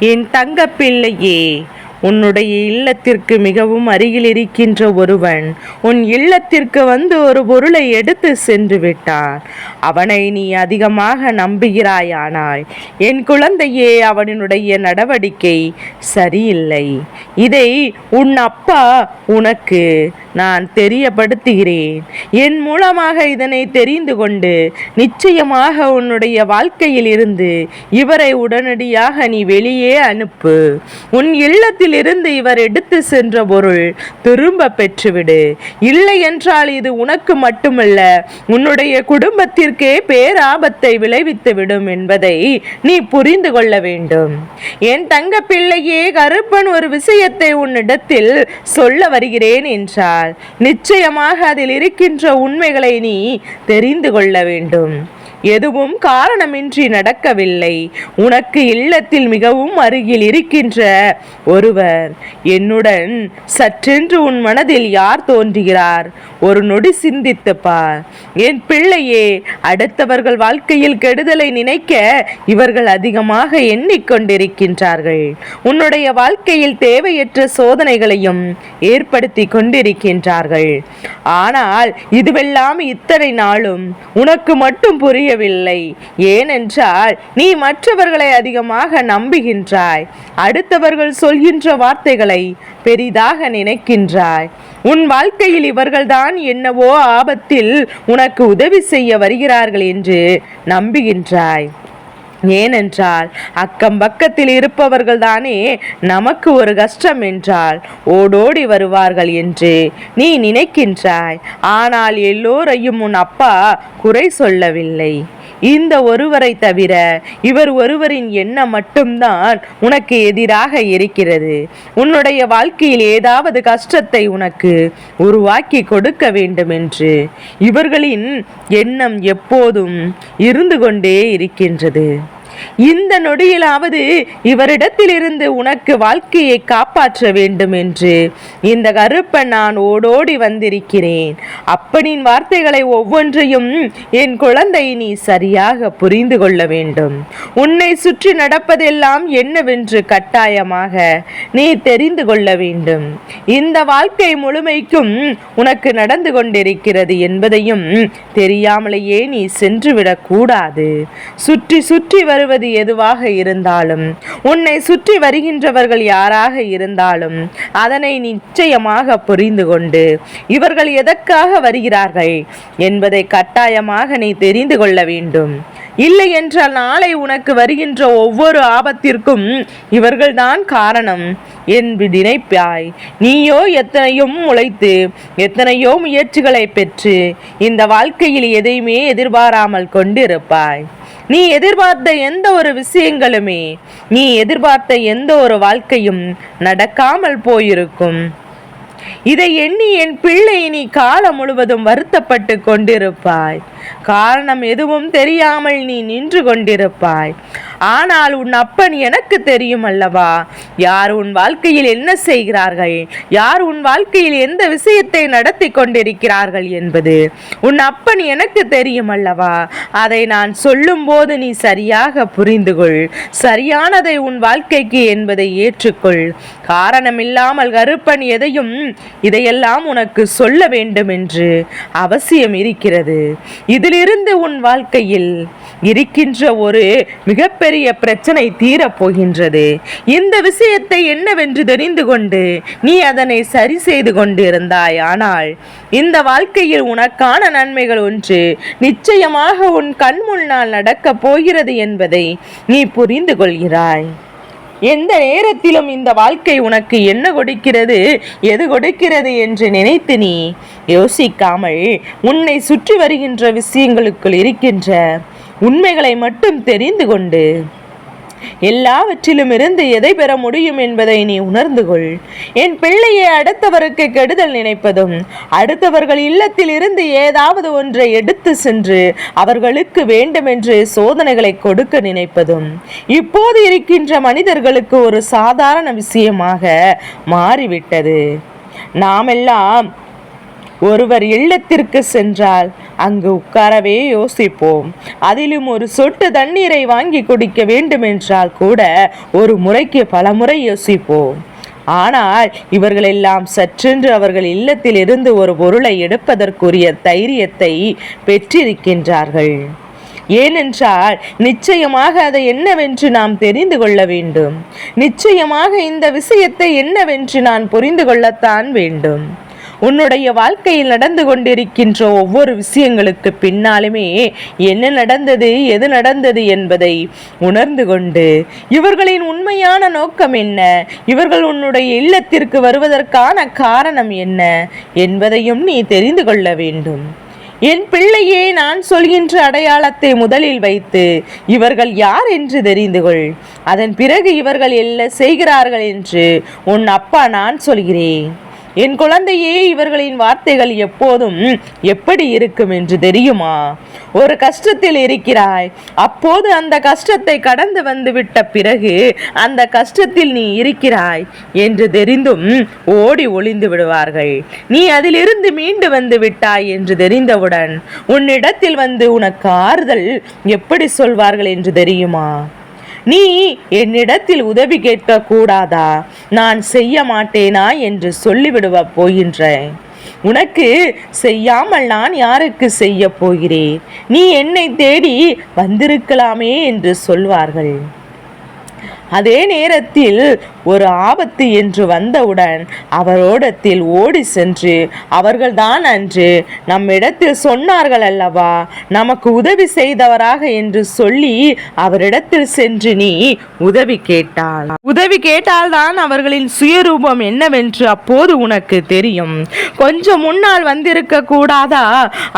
என் தங்க பிள்ளையே உன்னுடைய இல்லத்திற்கு மிகவும் அருகில் இருக்கின்ற ஒருவன் உன் இல்லத்திற்கு வந்து ஒரு பொருளை எடுத்து சென்று விட்டான் அவனை நீ அதிகமாக நம்புகிறாயானாய் என் குழந்தையே அவனினுடைய நடவடிக்கை சரியில்லை. இதை உன் அப்பா உனக்கு நான் தெரியப்படுத்துகிறேன். என் மூலமாக இதனை தெரிந்து கொண்டு நிச்சயமாக உன்னுடைய வாழ்க்கையில் இருந்து இவரை உடனடியாக நீ வெளியே அனுப்பு. உன் இல்லத்தில் கையிலிருந்து இவர் எடுத்து சென்ற பொருள் திரும்ப பெற்றுவிடு. இல்லை என்றால் இது உனக்கு மட்டுமல்ல உன்னுடைய குடும்பத்திற்கே பேராபத்தை விளைவித்து விடும் என்பதை நீ புரிந்து கொள்ள வேண்டும். என் தங்க பிள்ளையே கருப்பன் ஒரு விஷயத்தை உன்னிடத்தில் சொல்ல வருகிறேன் என்றால் நிச்சயமாக அதில் இருக்கின்ற உண்மைகளை நீ தெரிந்து கொள்ள வேண்டும். எதுவும் காரணமின்றி நடக்கவில்லை. உனக்கு இல்லத்தில் மிகவும் அருகில் இருக்கின்ற ஒருவர் என்னுடன் சற்றென்று உன் மனதில் யார் தோன்றுகிறார்? ஒரு நொடி சிந்தித்து பார். என் பிள்ளையே அடுத்தவர்கள் வாழ்க்கையில் கெடுதலை நினைக்க இவர்கள் அதிகமாக எண்ணிக்கொண்டிருக்கின்றார்கள். உன்னுடைய வாழ்க்கையில் தேவையற்ற சோதனைகளையும் ஏற்படுத்தி கொண்டிருக்கின்றார்கள். ஆனால் இதுவெல்லாம் இத்தனை நாளும் உனக்கு மட்டும் முடியவில்லை. ஏனென்றால் நீ மற்றவர்களை அதிகமாக நம்புகின்றாய். அடுத்தவர்கள் சொல்கின்ற வார்த்தைகளை பெரிதாக நினைக்கின்றாய். உன் வாழ்க்கையில் இவர்கள்தான் என்னவோ ஆபத்தில் உனக்கு உதவி செய்ய வருகிறார்கள் என்று நம்புகின்றாய். ஏனென்றால் அக்கம் பக்கத்தில் இருப்பவர்கள் தானே நமக்கு ஒரு கஷ்டம் என்றால் ஓடோடி வருவார்கள் என்று நீ நினைக்கின்றாய். ஆனால் எல்லோரையும் உன் அப்பா குறை சொல்லவில்லை. இந்த ஒருவரை தவிர இவர் ஒருவரின் எண்ணம் மட்டும்தான் உனக்கு எதிராக இருக்கிறது. உன்னுடைய வாழ்க்கையில் ஏதாவது கஷ்டத்தை உனக்கு உருவாக்கி கொடுக்க வேண்டும் என்று இவர்களின் எண்ணம் எப்போதும் இருந்து கொண்டே இருக்கின்றது. இந்த நொடியிலாவது இவரிடத்திலிருந்து உனக்கு வாழ்க்கையை காப்பாற்ற வேண்டும் என்று. இந்த கருப்பன் நான் ஓடோடி வந்திருக்கிறேன். அப்பனின் வார்த்தைகளை ஒவ்வொன்றையும் என் குழந்தை நீ சரியாக புரிந்து கொள்ள வேண்டும். உன்னை சுற்றி நடப்பதெல்லாம் என்னவென்று கட்டாயமாக நீ தெரிந்து கொள்ள வேண்டும். இந்த வாழ்க்கை முழுமைக்கும் உனக்கு நடந்து கொண்டிருக்கிறது என்பதையும் தெரியாமலேயே நீ சென்றுவிடக்கூடாது சுற்றி சுற்றி வரும் வருவது எதுவாக இருந்தாலும் உன்னை சுற்றி வருகின்றவர்கள் யாராக இருந்தாலும் அதனை நிச்சயமாக புரிந்து கொண்டு இவர்கள் எதற்காக வருகிறார்கள் என்பதை கட்டாயமாக நீ தெரிந்து கொள்ள வேண்டும். இல்லை என்றால் நாளை உனக்கு வருகின்ற ஒவ்வொரு ஆபத்திற்கும் இவர்கள்தான் காரணம். என்று நினைப்பாய் நீயோ எத்தனையும் உழைத்து எத்தனையோ முயற்சிகளை பெற்று இந்த வாழ்க்கையில் எதையுமே எதிர்பாராமல் கொண்டிருப்பாய். நீ எதிர்பார்த்த எந்த ஒரு விஷயங்களுமே நீ எதிர்பார்த்த எந்த ஒரு வாழ்க்கையும் நடக்காமல் போயிருக்கும். இதை எண்ணி என் பிள்ளை நீ காலம் முழுவதும் வருத்தப்பட்டு கொண்டிருப்பாய். காரணம் எதுவும் தெரியாமல் நீ நின்று கொண்டிருப்பாய். ஆனால் உன் அப்பன் எனக்கு தெரியும் அல்லவா? யார் உன் வாழ்க்கையில் என்ன செய்கிறார்கள்? யார் உன் வாழ்க்கையில் எந்த விஷயத்தை நடத்தி கொண்டிருக்கிறார்கள் என்பது உன் அப்பன் எனக்கு தெரியும் அல்லவா? அதை நான் சொல்லும்போது நீ சரியாக புரிந்து கொள். சரியானதை உன் வாழ்க்கைக்கு என்பதை ஏற்றுக்கொள். காரணமில்லாமல் கருப்பன் எதையும் இதையெல்லாம் உனக்கு சொல்ல வேண்டும் என்று அவசியம் இருக்கிறது. இதில் இதிலிருந்து உன் வாழ்க்கையில் இருக்கின்ற ஒரு மிகப்பெரிய பிரச்சனை தீரப் போகின்றது. இந்த விஷயத்தை என்னவென்று தெரிந்து கொண்டு நீ அதனை சரி செய்து கொண்டிருந்தாய். ஆனால் இந்த வாழ்க்கையில் உனக்கான நன்மைகள் ஒன்று நிச்சயமாக உன் கண் முன்னால் நடக்கப் போகிறது என்பதை நீ புரிந்து கொள்கிறாய். எந்த நேரத்திலும் இந்த வாழ்க்கை உனக்கு என்ன கொடுக்கிறது? எது கொடுக்கிறது என்று நினைத்து நீ யோசிக்காமல் உன்னை சுற்றி வருகின்ற விஷயங்களுக்குள் இருக்கின்ற உண்மைகளை மட்டும் தெரிந்து கொண்டு எல்லாவற்றிலும் இருந்து எதை பெற முடியும் என்பதை நீ உணர்ந்து கொள் என் பிள்ளையை அடுத்தவருக்கு கெடுதல் நினைப்பதும் அடுத்தவர்கள் இல்லத்தில் இருந்து ஏதாவது ஒன்றை எடுத்து சென்று அவர்களுக்கு வேண்டுமென்று சோதனைகளை கொடுக்க நினைப்பதும் இப்போது இருக்கின்ற மனிதர்களுக்கு ஒரு சாதாரண விஷயமாக மாறிவிட்டது. நாமெல்லாம் ஒருவர் இல்லத்திற்கு சென்றால் அங்கு உட்காரவே யோசிப்போம். அதிலும் ஒரு சொட்டு தண்ணீரை வாங்கி குடிக்க வேண்டுமென்றால் கூட ஒரு முறைக்கு பல முறை யோசிப்போம். ஆனால் இவர்களெல்லாம் சற்றென்று அவர்கள் இல்லத்தில் இருந்து ஒரு பொருளை எடுப்பதற்குரிய தைரியத்தை பெற்றிருக்கின்றார்கள். ஏனென்றால் நிச்சயமாக அதை என்னவென்று நாம் தெரிந்து கொள்ள வேண்டும். நிச்சயமாக இந்த விஷயத்தை என்னவென்று நான் புரிந்து கொள்ளத்தான் வேண்டும். உன்னுடைய வாழ்க்கையில் நடந்து கொண்டிருக்கின்ற ஒவ்வொரு விஷயங்களுக்கு பின்னாலுமே என்ன நடந்தது எது நடந்தது என்பதை உணர்ந்து கொண்டு இவர்களின் உண்மையான நோக்கம் என்ன இவர்கள் உன்னுடைய இல்லத்திற்கு வருவதற்கான காரணம் என்ன என்பதையும் நீ தெரிந்து கொள்ள வேண்டும். என் பிள்ளையே நான் சொல்கின்ற அடையாளத்தை முதலில் வைத்து இவர்கள் யார் என்று தெரிந்து கொள். அதன் பிறகு இவர்கள் என்ன செய்கிறார்கள் என்று உன் அப்பா நான் சொல்கிறேன். என் குழந்தையே இவர்களின் வார்த்தைகள் எப்போதும் எப்படி இருக்கும் என்று தெரியுமா? ஒரு கஷ்டத்தில் இருக்கிறாய். அப்போது அந்த கஷ்டத்தை கடந்து வந்து விட்ட பிறகு அந்த கஷ்டத்தில் நீ இருக்கிறாய் என்று தெரிந்தும் ஓடி ஒளிந்து விடுவார்கள். நீ அதிலிருந்து மீண்டு வந்து விட்டாய் என்று தெரிந்தவுடன் உன்னிடத்தில் வந்து உனக்கு ஆறுதல் எப்படி சொல்வார்கள் என்று தெரியுமா? நீ என்னிடத்தில் உதவி கேட்க கூடாதா நான் செய்ய மாட்டேனா என்று சொல்லிவிடுவ போகின்றேன். உனக்கு செய்யாமல் நான் யாருக்கு செய்ய போகிறேன்? நீ என்னை தேடி வந்திருக்கலாமே என்று சொல்வார்கள். அதே நேரத்தில் ஒரு ஆபத்து என்று வந்தவுடன் அவரோடத்தில் ஓடி சென்று அவர்கள்தான் அன்று நம்மிடத்தில் சொன்னார்கள் அல்லவா? நமக்கு உதவி செய்தவராக என்று சொல்லி அவரிடத்தில் சென்று நீ உதவி கேட்டாள் உதவி கேட்டால்தான் அவர்களின் சுயரூபம் என்னவென்று அப்போது உனக்கு தெரியும். கொஞ்சம் முன்னால் வந்திருக்க கூடாதா?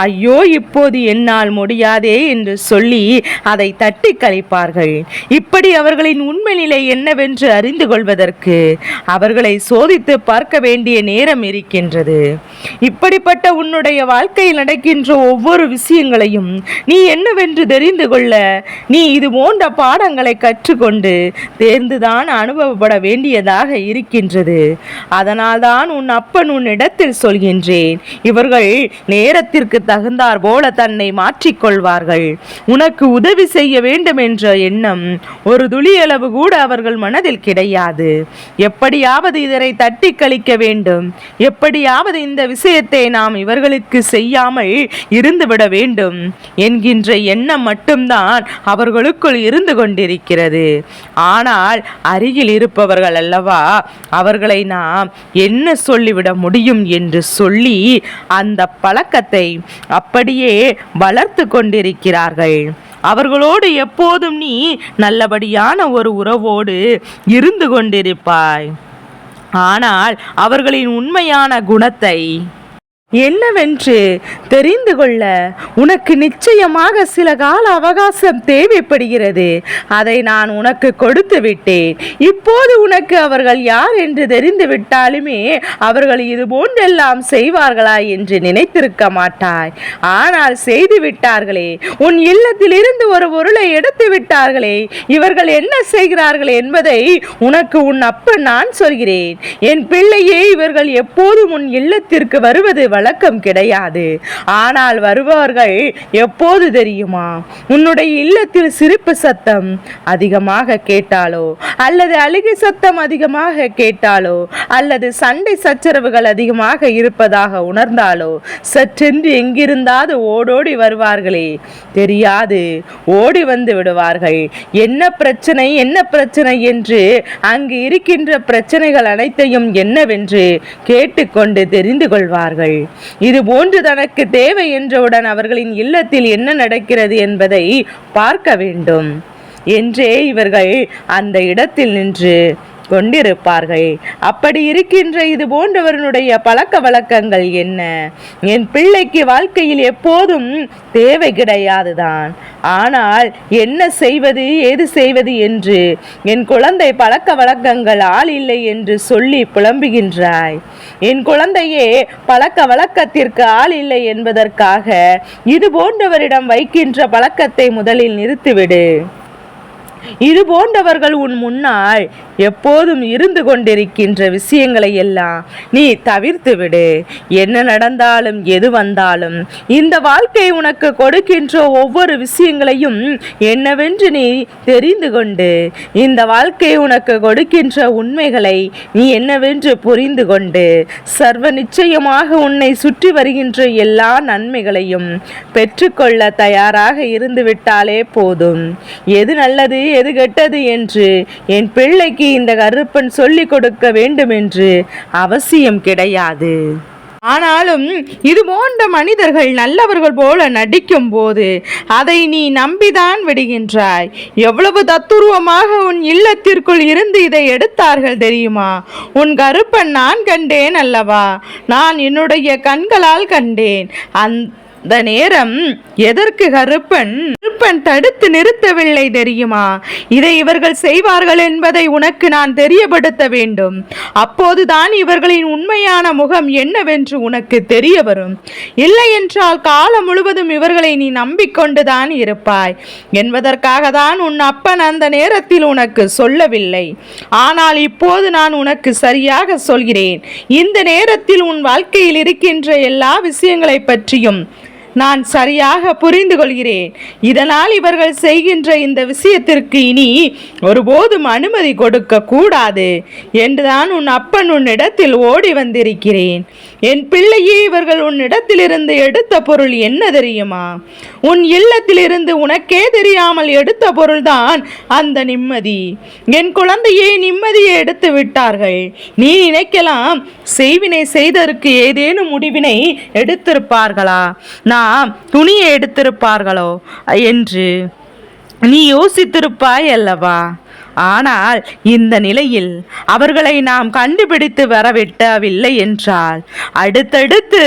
ஐயோ இப்போது என்னால் முடியாதே என்று சொல்லி அதை தட்டி கழிப்பார்கள். இப்படி அவர்களின் உண்மை நிலை என்னவென்று அறிந்து கொள்வது கொள்வதற்கு அவர்களை சோதித்து பார்க்க வேண்டிய நேரம் இருக்கின்றது. இப்படிப்பட்ட உன்னுடைய வாழ்க்கையில் நடக்கின்ற ஒவ்வொரு விஷயங்களையும் நீ என்னவென்று தெரிந்து கொள்ள நீ இது போன்ற பாடங்களை கற்றுக்கொண்டு தேர்ந்துதான் அனுபவப்பட வேண்டியதாக இருக்கின்றது. அதனால்தான் உன் அப்பன் உன் இடத்தில் சொல்கின்றேன் இவர்கள் நேரத்திற்கு தகுந்தார் போல தன்னை மாற்றிக்கொள்வார்கள். உனக்கு உதவி செய்ய வேண்டும் என்ற எண்ணம் ஒரு துளியளவு கூட அவர்கள் மனதில் கிடையாது. எப்படியாவது இதனை தட்டி கழிக்க வேண்டும். எப்படியாவது இந்த விஷயத்தை நாம் இவர்களுக்கு செய்யாமல் இருந்துவிட வேண்டும். என்கின்ற எண்ணம் மட்டும்தான் அவர்களுக்குள் இருந்து கொண்டிருக்கிறது. ஆனால் அருகில் இருப்பவர்கள் அல்லவா அவர்களை நாம் என்ன சொல்லிவிட முடியும் என்று சொல்லி அந்த பழக்கத்தை அப்படியே வளர்த்து கொண்டிருக்கிறார்கள். அவர்களோடு எப்போதும் நீ நல்லபடியான ஒரு உறவோடு இருந்து கொண்டிருப்பாய். ஆனால் அவர்களின் உண்மையான குணத்தை என்னவென்று தெரிந்து கொள்ள உனக்கு நிச்சயமாக சில கால அவகாசம் தேவைப்படுகிறது. அதை நான் உனக்கு கொடுத்து விட்டேன். இப்போது உனக்கு அவர்கள் யார் என்று தெரிந்து விட்டாலுமே அவர்கள் இது போன்றெல்லாம் செய்வார்களா என்று நினைத்திருக்க மாட்டாய். ஆனால் செய்து விட்டார்களே உன் இல்லத்திலிருந்து ஒரு பொருளை எடுத்து விட்டார்களே இவர்கள் என்ன செய்கிறார்கள் என்பதை உனக்கு உன் அப்பன் நான் சொல்கிறேன். என் பிள்ளையே இவர்கள் எப்போதும் உன் இல்லத்திற்கு வருவது வழக்கம் கிடையாது. ஆனால் வருபவர்கள் எப்போது தெரியுமா? உன்னுடைய இல்லத்தில் சிரிப்பு சத்தம் அதிகமாக கேட்டாலோ? அல்லது அழுகை சத்தம் அதிகமாக கேட்டாலோ? அல்லது சண்டை சச்சரவுகள் அதிகமாக இருப்பதாக உணர்ந்தாலோ? சற்றென்று எங்கிருந்தாவது ஓடோடி வருவார்களே. தெரியாது ஓடி வந்து விடுவார்கள். என்ன பிரச்சனை என்ன பிரச்சனை என்று அங்கு இருக்கின்ற பிரச்சனைகள் அனைத்தையும் என்னவென்று கேட்டுக்கொண்டு தெரிந்து கொள்வார்கள். இது போன்று தனக்கு தேவை என்றவுடன் அவர்களின் இல்லத்தில் என்ன நடக்கிறது என்பதை பார்க்க வேண்டும். என்றே இவர்கள் அந்த இடத்தில் நின்று கொண்டிருப்பார்கள். அப்படி இருக்கின்ற இது போன்றவர்களுடைய பழக்க வழக்கங்கள் என்ன? என் பிள்ளைக்கு வாழ்க்கையில் எப்போதும் தேவை கிடையாதுதான். ஆனால் என்ன செய்வது ஏது செய்வது என்று என் குழந்தை பழக்க வழக்கங்கள் ஆள் இல்லை என்று சொல்லி புலம்புகின்றாய். என் குழந்தையே பழக்க வழக்கத்திற்கு ஆள் இல்லை என்பதற்காக இது போன்றவரிடம் வைக்கின்ற பழக்கத்தை முதலில் நிறுத்திவிடு. இது போன்றவர்கள் உன் முன்னால் எப்போதும் இருந்து கொண்டிருக்கின்ற விஷயங்களை எல்லாம் நீ தவிர்த்து விடு. என்ன நடந்தாலும் எது வந்தாலும் இந்த வாழ்க்கை உனக்கு கொடுக்கின்ற ஒவ்வொரு விஷயங்களையும் என்னவென்று நீ தெரிந்து கொண்டு இந்த வாழ்க்கை உனக்கு கொடுக்கின்ற உண்மைகளை நீ என்னவென்று புரிந்து கொண்டு சர்வ நிச்சயமாக உன்னை சுற்றி வருகின்ற எல்லா நன்மைகளையும் பெற்றுக்கொள்ள தயாராக இருந்துவிட்டாலே போதும். எது நல்லது? எது கெட்டது என்று என் பிள்ளைக்கு இந்த கருப்பன் சொல்லிக் கொடுக்க வேண்டும் என்று அவசியம் கிடையாது. ஆனாலும் இது போன்ற மனிதர்கள் நல்லவர்கள் போல நடிக்கும் போது அதை நீ நம்பிதான் விடுகின்றாய். எவ்வளவு தத்துருவமாக உன் இல்லத்திற்குள் இருந்து இதை எடுத்தார்கள் தெரியுமா? உன் கருப்பன் நான் கண்டேன் அல்லவா? நான் என்னுடைய கண்களால் கண்டேன். அந்த நேரம் எதற்கு கருப்பன்? கருப்பன் தடுத்து நிறுத்தவில்லை தெரியுமா? இதை இவர்கள் செய்வார்கள் என்பதை உனக்கு நான் தெரியப்படுத்த வேண்டும். அப்போதுதான் இவர்களின் உண்மையான முகம் என்னவென்று உனக்கு தெரிய வரும் இல்லை என்றால் காலம் முழுவதும் இவர்களை நீ நம்பிக்கொண்டுதான் இருப்பாய். என்பதற்காக தான் உன் அப்பன் அந்த நேரத்தில் உனக்கு சொல்லவில்லை. ஆனால் இப்போது நான் உனக்கு சரியாக சொல்கிறேன். இந்த நேரத்தில் உன் வாழ்க்கையில் இருக்கின்ற எல்லா விஷயங்களை பற்றியும் நான் சரியாக புரிந்து கொள்கிறேன் இதனால் இவர்கள் செய்கின்ற இந்த விஷயத்திற்கு இனி ஒருபோதும் அனுமதி கொடுக்க கூடாது என்றுதான் உன் அப்பன் உன்னிடத்தில் ஓடி வந்திருக்கிறேன். என் பிள்ளையே இவர்கள் உன்னிடத்திலிருந்து எடுத்த பொருள் என்ன தெரியுமா? உன் இல்லத்திலிருந்து உனக்கே தெரியாமல் எடுத்த பொருள்தான் அந்த நிம்மதி. என் குழந்தையை நிம்மதியை எடுத்து விட்டார்கள். நீ நினைக்கலாம் செய்வினை செய்ததற்கு ஏதேனும் முடிவினை எடுத்திருப்பார்களா? நாம் துணியை எடுத்திருப்பார்களோ? என்று நீ யோசித்திருப்பாய் அல்லவா? ஆனால் இந்த நிலையில் அவர்களை நாம் கண்டுபிடித்து வரவிட்டவில்லை என்றால் அடுத்தடுத்து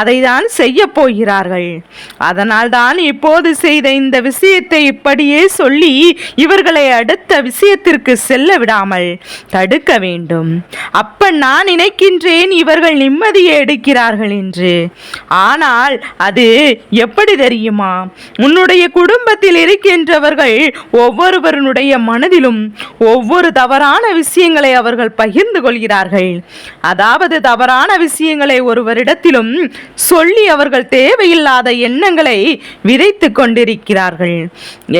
அதை தான் செய்ய போகிறார்கள். அதனால் தான் இப்போது செய்த இந்த விஷயத்தை இப்படியே சொல்லி இவர்களை அடுத்த விஷயத்திற்கு செல்ல விடாமல் தடுக்க வேண்டும். அப்ப நான் நினைக்கின்றேன் இவர்கள் நிம்மதியை எடுக்கிறார்கள் என்று. ஆனால் அது எப்படி தெரியுமா? உன்னுடைய குடும்பத்தில் இருக்கின்றவர்கள் ஒவ்வொருவருடைய மனதிலும் ஒவ்வொரு தவறான விஷயங்களை அவர்கள் பகிர்ந்து கொள்கிறார்கள். அதாவது தவறான விஷயங்களை ஒருவரிடத்திலும் சொல்லி அவர்கள் தேவையில்லாத எண்ணங்களை விதைத்து கொண்டிருக்கிறார்கள்.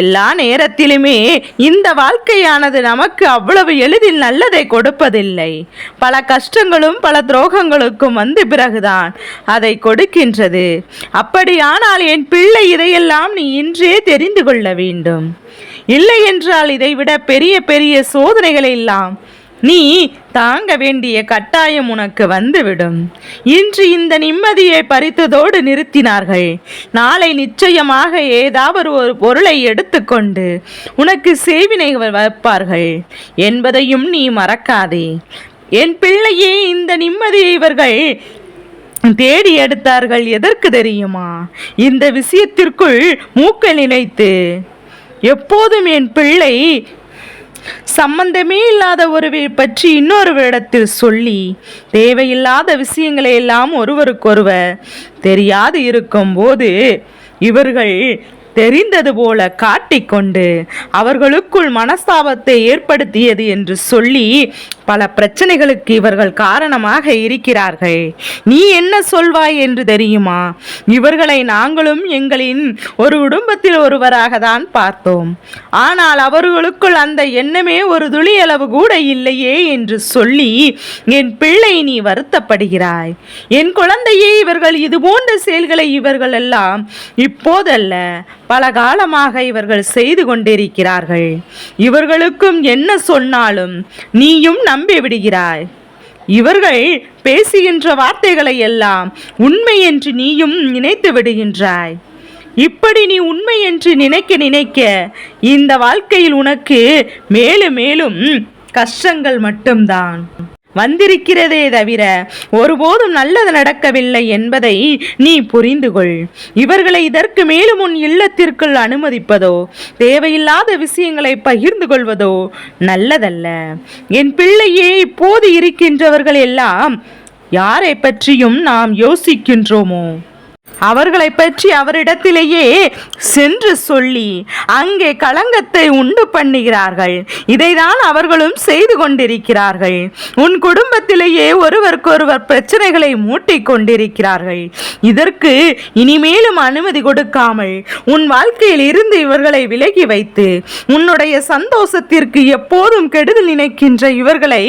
எல்லா நேரத்திலுமே இந்த வாழ்க்கையானது நமக்கு அவ்வளவு எளிதில் நல்லதை கொடுப்பதில்லை. பல கஷ்டங்களும் பல துரோகங்களுக்கும் வந்து பிறகுதான் அதை கொடுக்கின்றது. அப்படியானால் என் பிள்ளை இதையெல்லாம் நீ இன்றே தெரிந்து கொள்ள வேண்டும். இல்லை என்றால் இதைவிட பெரிய பெரிய சோதனைகள் எல்லாம். நீ தாங்க வேண்டிய கட்டாயம் உனக்கு வந்துவிடும். இன்று இந்த நிம்மதியை பறித்ததோடு நிறுத்தினார்கள். நாளை நிச்சயமாக ஏதாவது ஒரு பொருளை எடுத்துக்கொண்டு உனக்கு சேவினை வைப்பார்கள். என்பதையும் நீ மறக்காதே. என் பிள்ளையே இந்த நிம்மதியை இவர்கள் தேடி எடுத்தார்கள். எதற்கு தெரியுமா? இந்த விஷயத்திற்குள் மூக்கை நினைத்து. எப்போதும் என் பிள்ளை சம்பந்தமே இல்லாத ஒருவை பற்றி இன்னொரு இடத்தில் சொல்லி தேவையில்லாத விஷயங்களை எல்லாம் ஒருவருக்கொருவர் தெரியாது இருக்கும்போது இவர்கள் தெரிந்தது போல காட்டிக்கொண்டு அவர்களுக்குள் மனஸ்தாபத்தை ஏற்படுத்தியது என்று சொல்லி பல பிரச்சனைகளுக்கு இவர்கள் காரணமாக இருக்கிறார்கள். நீ என்ன சொல்வாய் என்று தெரியுமா? இவர்களை நாங்களும் எங்களின் ஒரு குடும்பத்தில் ஒருவராக தான் பார்த்தோம். ஆனால் அவர்களுக்குள் அந்த எண்ணமே ஒரு துளி அளவு கூட இல்லையே என்று சொல்லி என் பிள்ளை நீ வருத்தப்படுகிறாய். என் குழந்தையே இவர்கள் இது போன்ற செயல்களை இவர்கள் எல்லாம் இப்போதல்ல பல காலமாக இவர்கள் செய்து கொண்டிருக்கிறார்கள். இவர்களுக்கும் என்ன சொன்னாலும் நீயும் நம்பி விடுகிறாய். இவர்கள் பேசுகின்ற வார்த்தைகளை எல்லாம் உண்மை என்று நீயும் நினைத்து விடுகின்றாய். இப்படி நீ உண்மை என்று நினைக்க நினைக்க இந்த வாழ்க்கையில் உனக்கு மேலும் மேலும் கஷ்டங்கள் மட்டும்தான். வந்திருக்கிறதே தவிர ஒருபோதும் நல்லது நடக்கவில்லை என்பதை நீ புரிந்து கொள் இவர்களை இதற்கு மேலும் உன் இல்லத்திற்குள் அனுமதிப்பதோ தேவையில்லாத விஷயங்களை பகிர்ந்து கொள்வதோ நல்லதல்ல. என் பிள்ளையே இப்போது இருக்கின்றவர்கள் எல்லாம் யாரை பற்றியும் நாம் யோசிக்கின்றோமோ? அவர்களை பற்றி அவரிடத்திலேயே சென்று சொல்லி அங்கே களங்கத்தை உண்டு பண்ணுகிறார்கள். இதைதான் அவர்களும் செய்து கொண்டிருக்கிறார்கள். உன் குடும்பத்திலேயே ஒருவருக்கொருவர் பிரச்சனைகளை மூட்டிக் கொண்டிருக்கிறார்கள். இதற்கு இனிமேலும் அனுமதி கொடுக்காமல் உன் வாழ்க்கையில் இருந்து இவர்களை விலகி வைத்து உன்னுடைய சந்தோஷத்திற்கு எப்போதும் கெடுதல் நினைக்கின்ற இவர்களை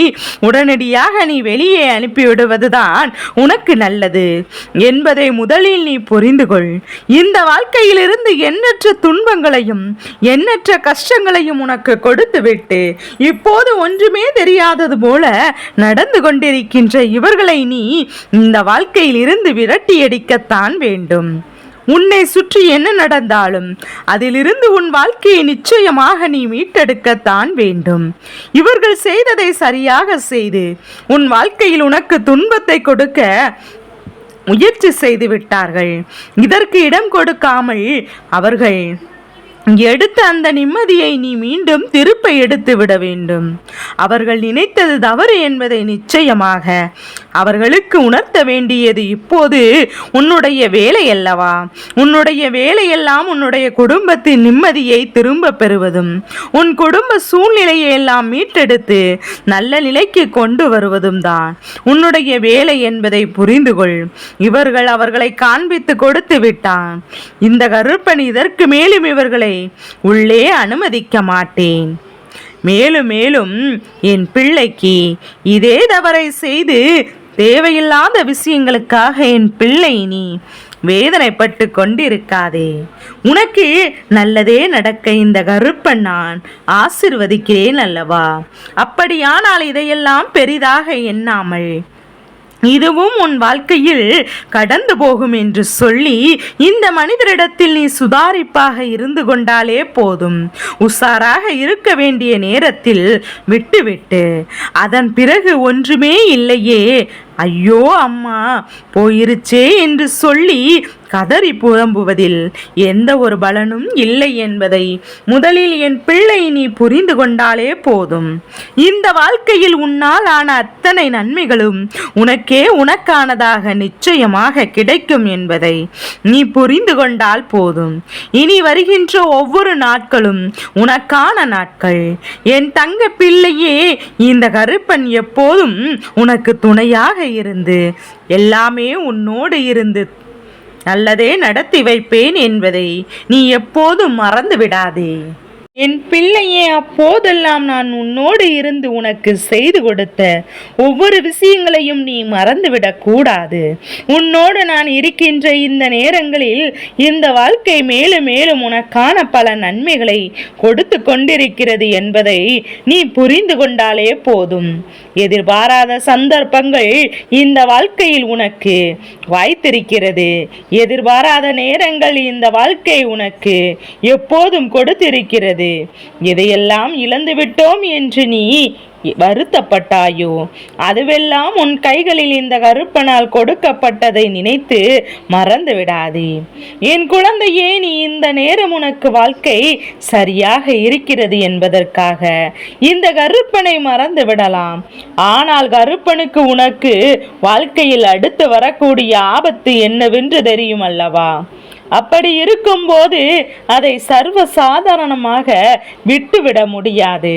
உடனடியாக நீ வெளியே அனுப்பிவிடுவதுதான் உனக்கு நல்லது. என்பதை முதலில் நீ புரிந்து கொள் இந்த வாழ்க்கையிலிருந்து எண்ணற்ற துன்பங்களையும் எண்ணற்ற கஷ்டங்களையும் உனக்கு கொடுத்துவிட்டு இப்போது ஒன்றுமே தெரியாதது போல நடந்து கொண்டிருக்கின்ற இவர்களை நீ இந்த வாழ்க்கையில் இருந்து விரட்டியடிக்கத்தான் வேண்டும். உன்னை சுற்றி என்ன நடந்தாலும் அதிலிருந்து உன் வாழ்க்கையை நிச்சயமாக நீ மீட்டெடுக்கத்தான் வேண்டும். இவர்கள் செய்ததை சரியாக செய்து உன் வாழ்க்கையில் உனக்கு துன்பத்தை கொடுக்க முயற்சி செய்து விட்டார்கள். இதற்கு இடம் கொடுக்காமல் அவர்கள் எடுத்த அந்த நிம்மதியை நீ மீண்டும் திருப்ப எடுத்து விட வேண்டும். அவர்கள் நினைத்தது தவறு என்பதை நிச்சயமாக அவர்களுக்கு உணர்த்த வேண்டியது இப்போது உன்னுடைய வேலை அல்லவா? உன்னுடைய வேலையெல்லாம் உன்னுடைய குடும்பத்தின் நிம்மதியை திரும்ப பெறுவதும் உன் குடும்ப சூழ்நிலையை எல்லாம் மீட்டெடுத்து நல்ல நிலைக்கு கொண்டு வருவதும் தான். உன்னுடைய வேலை என்பதை புரிந்து கொள். இவர்கள் அவர்களை காண்பித்து கொடுத்து விட்டான். இந்த கருப்பன் இதற்கு மேலும் இவர்களை உள்ளே அனுமதிக்க மாட்டேன். மேலும் மேலும் என் பிள்ளைக்கு இதே தவறை செய்து தேவையில்லாத விஷயங்களுக்காக என் பிள்ளை நீ வேதனைப்பட்டு கொண்டிருக்காதே. உனக்கு நல்லதே நடக்க இந்த கருப்பன் நான் ஆசிர்வதிக்கிறேன் அல்லவா? அப்படியானால் இதையெல்லாம் பெரிதாக எண்ணாமல் இதுவும் உன் வாழ்க்கையில் கடந்து போகும் என்று சொல்லி இந்த மனிதரிடத்தில் நீ சுதாரிப்பாக இருந்து கொண்டாலே போதும். உஷாராக இருக்க வேண்டிய நேரத்தில் விட்டுவிட்டு. அதன் பிறகு ஒன்றுமே இல்லையே. ஐயோ அம்மா போயிருச்சே என்று சொல்லி கதறி புலம்புவதில் எந்த ஒரு பலனும் இல்லை என்பதை முதலில் என் பிள்ளை நீ புரிந்து கொண்டாலே போதும். இந்த வாழ்க்கையில் உன்னால் ஆன அத்தனை நன்மைகளும் உனக்கே உனக்கானதாக நிச்சயமாக கிடைக்கும் என்பதை நீ புரிந்து கொண்டால் போதும். இனி வருகின்ற ஒவ்வொரு நாட்களும் உனக்கான நாட்கள். என் தங்க பிள்ளையே இந்த கருப்பன் எப்போதும் உனக்கு துணையாக இருந்து எல்லாமே உன்னோடு இருந்து நல்லதே நடத்தி வைப்பேன் என்பதை நீ எப்போதும் மறந்து விடாதே என் பிள்ளையே அப்போதெல்லாம் நான் உன்னோடு இருந்து உனக்கு செய்து கொடுத்த ஒவ்வொரு விஷயங்களையும் நீ மறந்துவிடக் கூடாது. உன்னோடு நான் இருக்கின்ற இந்த நேரங்களில் இந்த வாழ்க்கை மேலும் மேலும் உனக்கான பல நன்மைகளை கொடுத்து கொண்டிருக்கிறது என்பதை நீ புரிந்து கொண்டாலே போதும். எதிர்பாராத சந்தர்ப்பங்கள் இந்த வாழ்க்கையில் உனக்கு வாய்த்திருக்கிறது. எதிர்பாராத நேரங்கள் இந்த வாழ்க்கை உனக்கு எப்போதும் கொடுத்திருக்கிறது. எதையெல்லாம் இழந்து விட்டோம் என்று நீ வருத்தப்பட்டாயோ அதுவெல்லாம் உன் கைகளில் இந்த கருப்பனால் கொடுக்கப்பட்டதை நினைத்து மறந்து விடாதே என் குழந்தையே நீ இந்த நேரம் உனக்கு வாழ்க்கை சரியாக இருக்கிறது என்பதற்காக இந்த கருப்பனை மறந்து விடலாம் ஆனால் கருப்பனுக்கு உனக்கு வாழ்க்கையில் அடுத்து வரக்கூடிய ஆபத்து என்னவென்று தெரியும் அல்லவா? அப்படி இருக்கும்போது அதை சர்வ சாதாரணமாக விட்டுவிட முடியாது.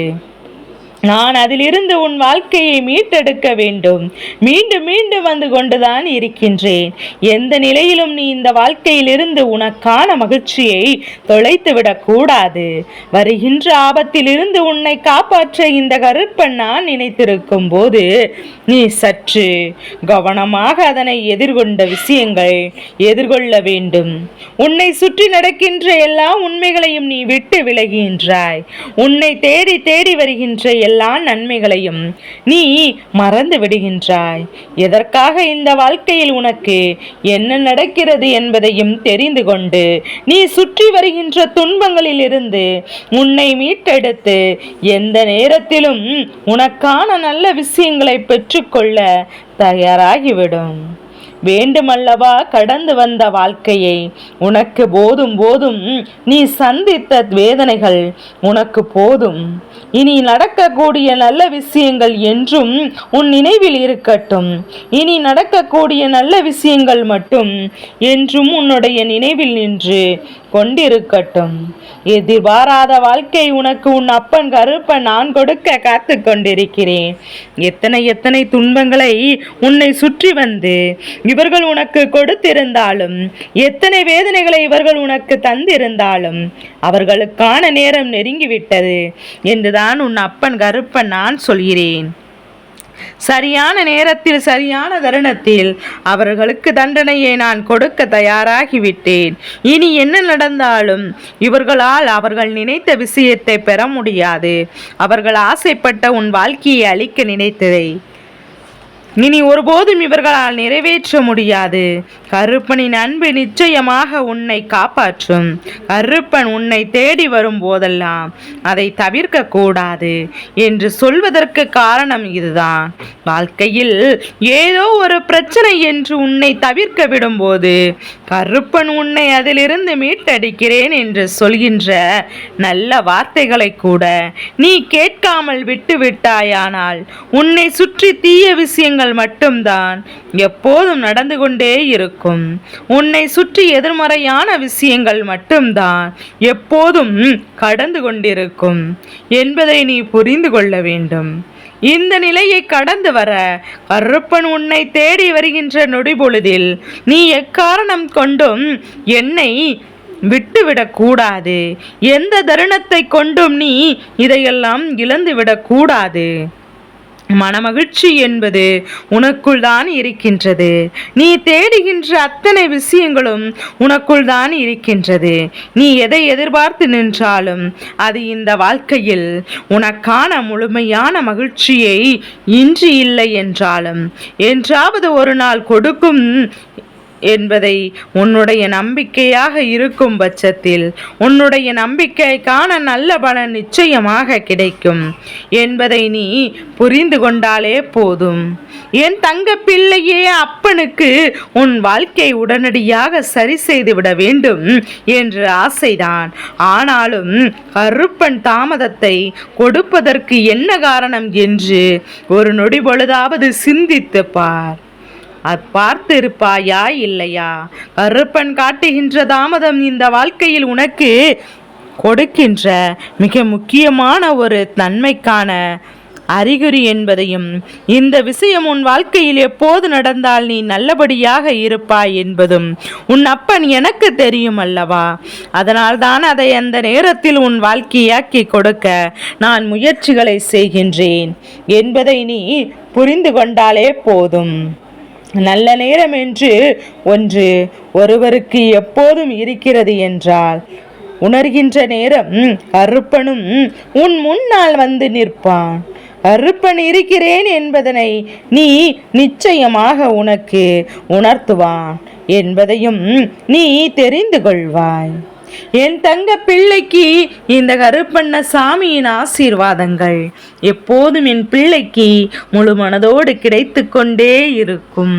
நான் அதிலிருந்து உன் வாழ்க்கையை மீட்டெடுக்க வேண்டும். மீண்டும் மீண்டும் வந்து கொண்டுதான் இருக்கின்றேன். எந்த நிலையிலும் நீ இந்த வாழ்க்கையிலிருந்து உனக்கான மகிழ்ச்சியை தொலைத்துவிடக் கூடாது. வருகின்ற ஆபத்திலிருந்து உன்னை காப்பாற்ற இந்த கருப்பன் நான் நினைத்திருக்கும் போது நீ சற்று கவனமாக அதனை எதிர்கொண்ட விஷயங்கள் எதிர்கொள்ள வேண்டும். உன்னை சுற்றி நடக்கின்ற எல்லா உண்மைகளையும் நீ விட்டு விலகின்றாய் உன்னை தேடி தேடி வருகின்ற எல்லா நன்மைகளையும் நீ மறந்து விடுகின்றாய். எதற்காக இந்த வாழ்க்கையில் உனக்கு என்ன நடக்கிறது என்பதையும் தெரிந்து கொண்டு நீ சுற்றி வருகின்ற துன்பங்களில் இருந்து உன்னை மீட்டெடுத்து எந்த நேரத்திலும் உனக்கான நல்ல விஷயங்களை பெற்றுக்கொள்ள தயாராகிவிடும். வேண்டுமல்லவா கடந்து வந்த வாழ்க்கையை உனக்கு போதும் போதும் நீ சந்தித்த வேதனைகள் உனக்கு போதும். இனி நடக்கக்கூடிய நல்ல விஷயங்கள் என்றும் உன் நினைவில் இருக்கட்டும். இனி நடக்கக்கூடிய நல்ல விஷயங்கள் மட்டும் என்றும் உன்னுடைய நினைவில் நின்று கொண்டிருக்கட்டும். எதிர்பாராத வாழ்க்கை உனக்கு உன் அப்பன் கருப்பன் நான் கொடுக்க காத்து கொண்டிருக்கிறேன். எத்தனை எத்தனை துன்பங்களை உன்னை சுற்றி வந்து இவர்கள் உனக்கு கொடுத்திருந்தாலும் எத்தனை வேதனைகளை இவர்கள் உனக்கு தந்திருந்தாலும் அவர்களுக்கான நேரம் நெருங்கிவிட்டது என்றுதான் உன் அப்பன் கருப்பன் நான் சொல்கிறேன். சரியான நேரத்தில் சரியான தருணத்தில் அவர்களுக்கு தண்டனையை நான் கொடுக்க தயாராகிவிட்டேன். இனி என்ன நடந்தாலும் இவர்களால் அவர்கள் நினைத்த விஷயத்தை பெற முடியாது. அவர்கள் ஆசைப்பட்ட உன் வாழ்க்கையை அழிக்க நினைத்ததை. இனி ஒருபோதும் இவர்களால் நிறைவேற்ற முடியாது. கருப்பனின் அன்பு நிச்சயமாக உன்னை காப்பாற்றும். கருப்பன் உன்னை தேடி வரும் போதெல்லாம் அதை தவிர்க்க கூடாது என்று சொல்வதற்கு காரணம் இதுதான். வாழ்க்கையில் ஏதோ ஒரு பிரச்சனை என்று உன்னை தவிர்க்க விடும்போது கருப்பன் உன்னை அதிலிருந்து மீட்டடிக்கிறேன் என்று சொல்கின்ற நல்ல வார்த்தைகளை கூட நீ கேட்காமல் விட்டு விட்டாயானால் உன்னை சுற்றி தீய விஷயங்கள் மட்டும்தான் எப்போதும் நடந்து கொண்டே இருக்கும். உன்னை சுற்றி எதிர்மறையான விஷயங்கள் மட்டும்தான் எப்போதும் கடந்து கொண்டிருக்கும் என்பதை நீ புரிந்து கொள்ள வேண்டும். இந்த நிலையை கடந்து வர கருப்பன் உன்னை தேடி வருகின்ற நொடிபொழுதில் நீ எக்காரணம் கொண்டும் என்னை விட்டுவிடக் கூடாது. எந்த தருணத்தை கொண்டும் நீ இதையெல்லாம் இழந்துவிடக் கூடாது. மனமகிழ்ச்சி என்பது உனக்குள் தான் இருக்கின்றது. நீ தேடுகின்ற அத்தனை விஷயங்களும் உனக்குள் தான் இருக்கின்றது. நீ எதை எதிர்பார்த்து நின்றாலும் அது இந்த வாழ்க்கையில் உனக்கான முழுமையான மகிழ்ச்சியை இன்று இல்லை என்றாலும் என்றாவது ஒரு நாள் கொடுக்கும் என்பதை உன்னுடைய நம்பிக்கையாக இருக்கும் பட்சத்தில் உன்னுடைய நம்பிக்கைக்கான நல்ல பலன் நிச்சயமாக கிடைக்கும் என்பதை நீ புரிந்து கொண்டாலே போதும். என் தங்க பிள்ளையே அப்பனுக்கு உன் வாழ்க்கை உடனடியாக சரி செய்து விட வேண்டும் என்று ஆசைதான். ஆனாலும் கருப்பன் தாமதத்தை கொடுப்பதற்கு என்ன காரணம் என்று ஒரு நொடி பொழுதாவது சிந்தித்து பார். பார்த்து இருப்பாயா இல்லையா? கருப்பன் காட்டுகின்ற தாமதம் இந்த வாழ்க்கையில் உனக்கு கொடுக்கின்ற மிக முக்கியமான ஒரு நன்மைக்கான அறிகுறி என்பதையும் இந்த விஷயம் உன் வாழ்க்கையில் எப்போது நடந்தால் நீ நல்லபடியாக இருப்பாய் என்பதும் உன் அப்பன் எனக்கு தெரியும் அல்லவா? அதனால்தான் அதை அந்த நேரத்தில் உன் வாழ்க்கையாக்கி கொடுக்க நான் முயற்சிகளை செய்கின்றேன் என்பதை நீ புரிந்து கொண்டாலே போதும். நல்ல நேரம் என்று ஒன்று ஒருவருக்கு எப்போதும் இருக்கிறது என்றால் உணர்கின்ற நேரம் அருப்பனும் உன் முன்னால் வந்து நிற்பான். அருப்பன் இருக்கிறேன் என்பதனை நீ நிச்சயமாக உனக்கு உணர்த்துவான் என்பதையும் நீ தெரிந்து கொள்வாய். என் தங்க பிள்ளைக்கு இந்த கருப்பண்ண சாமியின் ஆசீர்வாதங்கள் எப்போதும் என் பிள்ளைக்கு முழு மனதோடு கிடைத்து கொண்டே இருக்கும்.